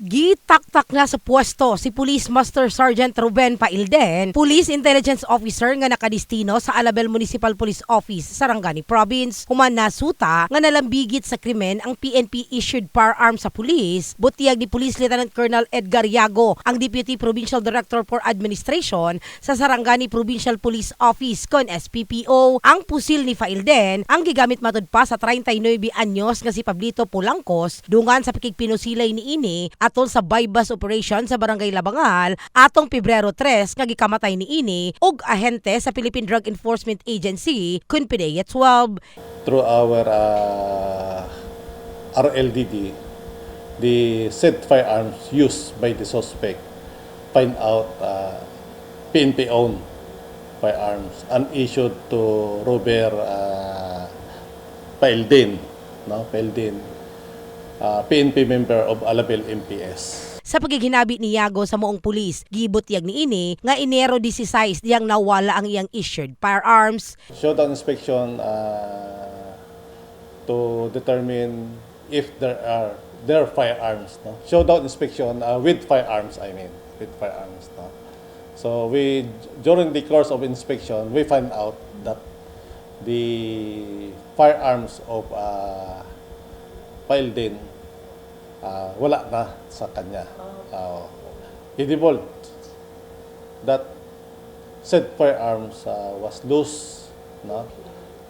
Gitaktak nga sa pwesto si Police Master Sergeant Ruben Pailden, Police Intelligence Officer nga nakadistino sa Alabel Municipal Police Office sa Sarangani Province. Human nasuta nga nalambigit sa krimen ang PNP issued firearm sa pulis. Butiyag ni Police Lieutenant Colonel Edgar Yago, ang Deputy Provincial Director for Administration sa Sarangani Provincial Police Office kon SPPO. Ang pusil ni Failden ang gigamit matud pa sa 39 anyos nga si Pablito Pulangkos dungan sa pikigpinusilay ni ini atol sa bypass operation sa Barangay Labangal atong Pebrero 3 nga gikamatay ni ini og ahente sa Philippine Drug Enforcement Agency kun PDEA 12. through our uh, RLDD, the said firearms used by the suspect find out uh, PNP-owned firearms and issued to Robert uh, Paildin, no? Paildin, uh, PNP member of Alabel MPS. Sa pagiginabi ni Yago sa moong pulis, gibot yag ni ini nga Enero 16 diyang nawala ang iyang issued firearms. Showdown inspection uh, to determine if there are there are firearms. No? Showdown inspection uh, with firearms, I mean, with firearms. No? So we during the course of inspection, we find out that the firearms of uh, Paildin uh, wala na sa kanya. Uh, he divulged that said firearms uh, was loose no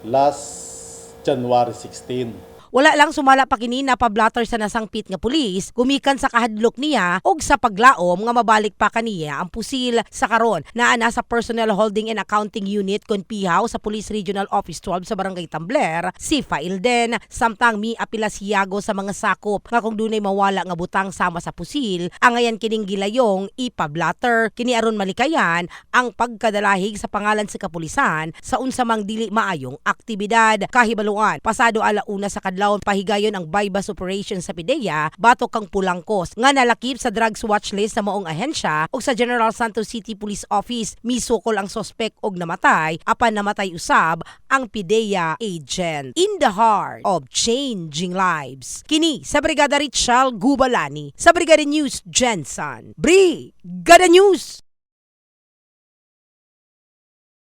last January 16 Wala lang sumala pa kini na pablatter sa nasangpit nga pulis, gumikan sa kahadlok niya og sa paglaom nga mabalik pa kaniya ang pusil sa karon. Naa na sa Personnel Holding and Accounting Unit kon pihaw sa Police Regional Office 12 sa Barangay Tambler, si Failden samtang mi apila si Yago sa mga sakop nga kung dunay mawala nga butang sama sa pusil, ang ayan kining gilayong ipablatter. Kini aron malikayan ang pagkadalahig sa pangalan sa kapulisan sa unsa mang dili maayong aktibidad. Kahibaluan pasado alauna sa kadlawon pahigayon ang bypass operation sa PIDEA batok kang pulangkos nga nalakip sa drugs watch list sa maong ahensya ug sa General Santos City Police Office. Misukol ang sospek og namatay apan namatay usab ang PIDEA agent. In the heart of changing lives kini sa Brigada Richal Gubalani sa Brigada News Jensen. Brigada News